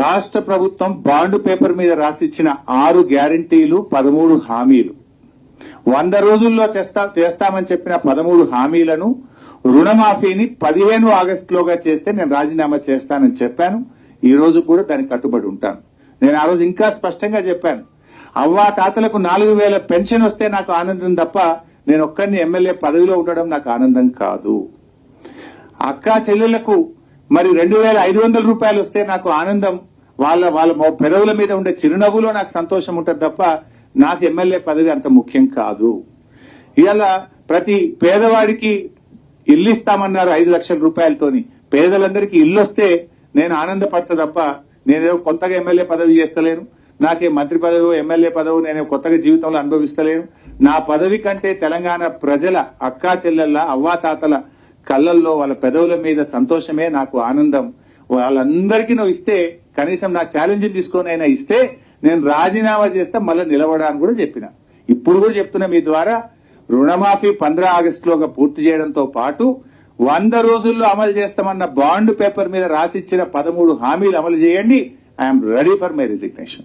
రాష్ట్ర ప్రభుత్వం bond paper మీద రాసిచ్చిన ఆరు గ్యారంటీలు పదమూడు హామీలు. వంద రోజుల్లో చేస్తా చేస్తామని చెప్పిన పదమూడు హామీలను రుణమాఫీని పదిహేను ఆగస్టులోగా చేస్తే నేను రాజీనామా చేస్తానని చెప్పాను. ఈ రోజు కూడా దానికి కట్టుబడి ఉంటాను. నేను ఆ రోజు ఇంకా స్పష్టంగా చెప్పాను. అవ్వా తాతలకు నాలుగు వేల పెన్షన్ వస్తే నాకు ఆనందం తప్ప నేను ఒక్కరిని ఎమ్మెల్యే పదవిలో ఉండడం నాకు ఆనందం కాదు. అక్కా చెల్లెలకు మరి రెండు వేల ఐదు వందల రూపాయలు వస్తే నాకు ఆనందం. వాళ్ళ వాళ్ళ పెదవుల మీద ఉండే చిరునవ్వులో నాకు సంతోషం ఉంటుంది తప్ప నాకు ఎమ్మెల్యే పదవి అంత ముఖ్యం కాదు. ఇలా ప్రతి పేదవాడికి ఇల్లు ఇస్తామన్నారు ఐదు లక్షల రూపాయలతోని. పేదలందరికీ ఇల్లు వస్తే నేను ఆనందపడతా తప్ప నేనేదో కొత్తగా ఎమ్మెల్యే పదవి చేస్తలేను. నాకే మంత్రి పదవి ఎమ్మెల్యే పదవి నేను కొత్తగా జీవితంలో అనుభవిస్తలేను. నా పదవి కంటే తెలంగాణ ప్రజల అక్కా చెల్లెళ్ళ అవ్వాతాతల కళ్ళల్లో వాళ్ళ పెదవుల మీద సంతోషమే నాకు ఆనందం. వాళ్ళందరికీ నువ్వు ఇస్తే కనీసం నా ఛాలెంజ్ తీసుకొని అయినా ఇస్తే నేను రాజీనామా చేస్తే మళ్ళీ నిలబడాలని కూడా చెప్పిన. ఇప్పుడు కూడా చెప్తున్నా మీ ద్వారా రుణమాఫీ పంద్రా ఆగస్టులోగా పూర్తి చేయడంతో పాటు వంద రోజుల్లో అమలు చేస్తామన్న బాండ్ పేపర్ మీద రాసిచ్చిన పదమూడు హామీలు అమలు చేయండి. I'm ready for my resignation